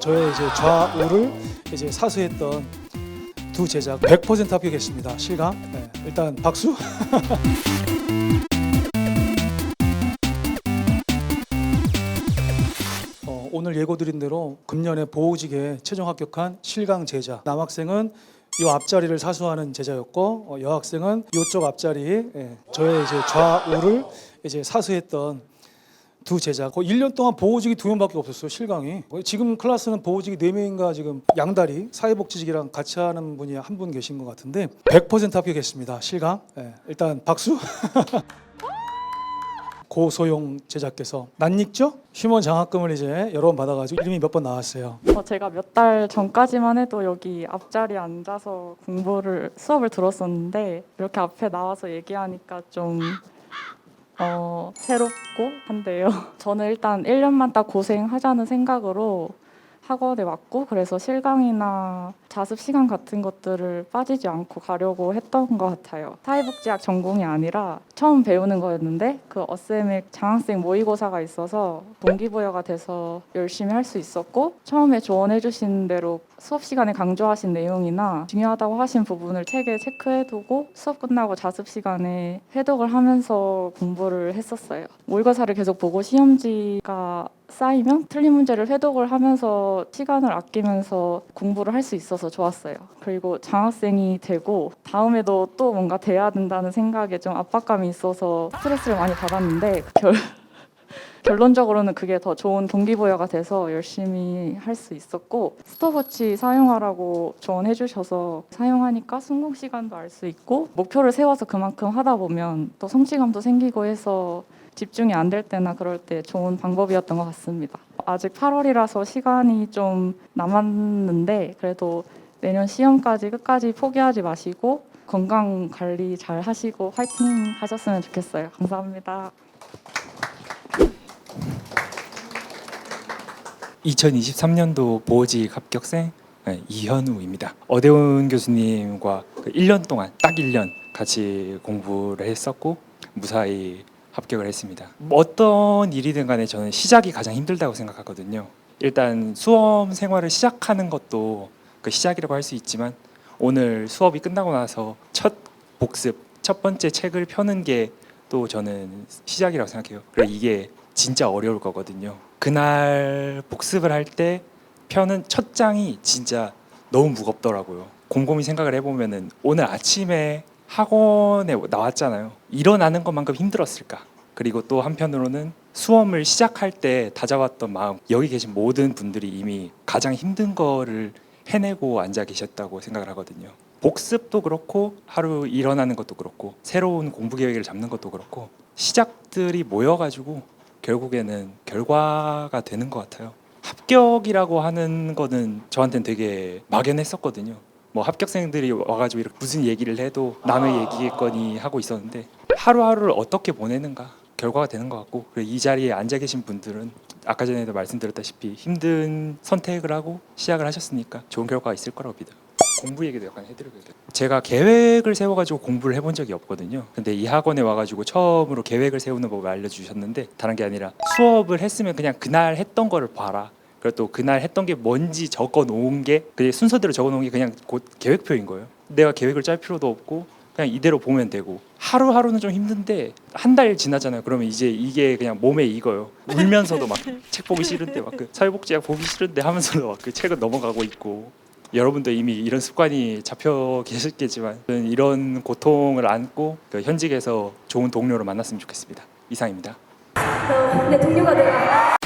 저의 이제 좌우를 이제 사수했던 두 제자 100% 합격했습니다. 실감. 네, 일단 박수. 어, 오늘 예고드린 대로 금년에 보호직에 최종 합격한 실강 제자 남학생은 이 앞자리를 사수하는 제자였고 어, 여학생은 이쪽 앞자리 예, 저의 이제 좌우를 이제 사수했던 두 제자. 거의 1년 동안 보호직이 두 명밖에 없었어요. 실강이. 지금 클래스는 보호직이 네 명인가 지금 양다리 사회복지직이랑 같이 하는 분이 한 분 계신 것 같은데 100% 합격했습니다. 실강. 예, 일단 박수. 고소용 제자께서 낯익죠? 휴먼 장학금을 이제 여러 번 받아가지고 이름이 몇 번 나왔어요. 어, 제가 몇 달 전까지만 해도 여기 앞자리에 앉아서 공부를 수업을 들었었는데 이렇게 앞에 나와서 얘기하니까 좀 어, 새롭고 한데요. 저는 일단 1년만 딱 고생하자는 생각으로 학원에 왔고 그래서 실강이나 자습 시간 같은 것들을 빠지지 않고 가려고 했던 것 같아요. 사회복지학 전공이 아니라 처음 배우는 거였는데 그 어쌤의 장학생 모의고사가 있어서 동기부여가 돼서 열심히 할 수 있었고 처음에 조언해 주신 대로 수업 시간에 강조하신 내용이나 중요하다고 하신 부분을 책에 체크해두고 수업 끝나고 자습 시간에 해독을 하면서 공부를 했었어요. 모의고사를 계속 보고 시험지가 쌓이면 틀린 문제를 회독을 하면서 시간을 아끼면서 공부를 할 수 있어서 좋았어요. 그리고 장학생이 되고 다음에도 또 뭔가 돼야 된다는 생각에 좀 압박감이 있어서 스트레스를 많이 받았는데 결, 결론적으로는 그게 더 좋은 동기부여가 돼서 열심히 할 수 있었고 스톱워치 사용하라고 조언해 주셔서 사용하니까 성공 시간도 알 수 있고 목표를 세워서 그만큼 하다 보면 또 성취감도 생기고 해서 집중이 안 될 때나 그럴 때 좋은 방법이었던 것 같습니다. 아직 8월이라서 시간이 좀 남았는데 그래도 내년 시험까지 끝까지 포기하지 마시고 건강 관리 잘 하시고 화이팅 하셨으면 좋겠어요. 감사합니다. 2023년도 보호직 합격생 네, 이현우입니다. 어대훈 교수님과 그 1년 동안 딱 1년 같이 공부를 했었고 무사히 합격을 했습니다. 뭐 어떤 일이든 간에 저는 시작이 가장 힘들다고 생각하거든요. 일단 수험 생활을 시작하는 것도 그 시작이라고 할 수 있지만 오늘 수업이 끝나고 나서 첫 복습, 첫 번째 책을 펴는 게 또 저는 시작이라고 생각해요. 그리고 이게 진짜 어려울 거거든요. 그날 복습을 할 때 펴는 첫 장이 진짜 너무 무겁더라고요. 곰곰이 생각을 해보면은 오늘 아침에 학원에 나왔잖아요. 일어나는 것만큼 힘들었을까? 그리고 또 한편으로는 수험을 시작할 때 다잡았던 마음, 여기 계신 모든 분들이 이미 가장 힘든 거를 해내고 앉아 계셨다고 생각을 하거든요. 복습도 그렇고 하루 일어나는 것도 그렇고 새로운 공부 계획을 잡는 것도 그렇고 시작들이 모여가지고 결국에는 결과가 되는 것 같아요. 합격이라고 하는 거는 저한테는 되게 막연했었거든요. 뭐 합격생들이 와가지고 이렇게 무슨 얘기를 해도 남의 얘기겠거니 하고 있었는데 하루하루를 어떻게 보내는가 결과가 되는 것 같고 이 자리에 앉아 계신 분들은 아까 전에도 말씀드렸다시피 힘든 선택을 하고 시작을 하셨으니까 좋은 결과가 있을 거라고 믿어요. 공부 얘기도 약간 해드려야겠다. 제가 계획을 세워가지고 공부를 해본 적이 없거든요. 근데 이 학원에 와가지고 처음으로 계획을 세우는 법을 알려주셨는데 다른 게 아니라 수업을 했으면 그냥 그날 했던 거를 봐라. 그리고 또 그날 했던 게 뭔지 적어 놓은 게 그게 순서대로 적어 놓은 게 그냥 곧 계획표인 거예요. 내가 계획을 짤 필요도 없고 그냥 이대로 보면 되고 하루하루는 좀 힘든데 한 달 지나잖아요. 그러면 이제 이게 그냥 몸에 익어요. 울면서도 막 책 보기 싫은데 막 그 사회복지학 보기 싫은데 하면서도 막 그 책은 넘어가고 있고 여러분도 이미 이런 습관이 잡혀 계셨겠지만 저는 이런 고통을 안고 그 현직에서 좋은 동료를 만났으면 좋겠습니다. 이상입니다. 그럼 내 동료가 되라.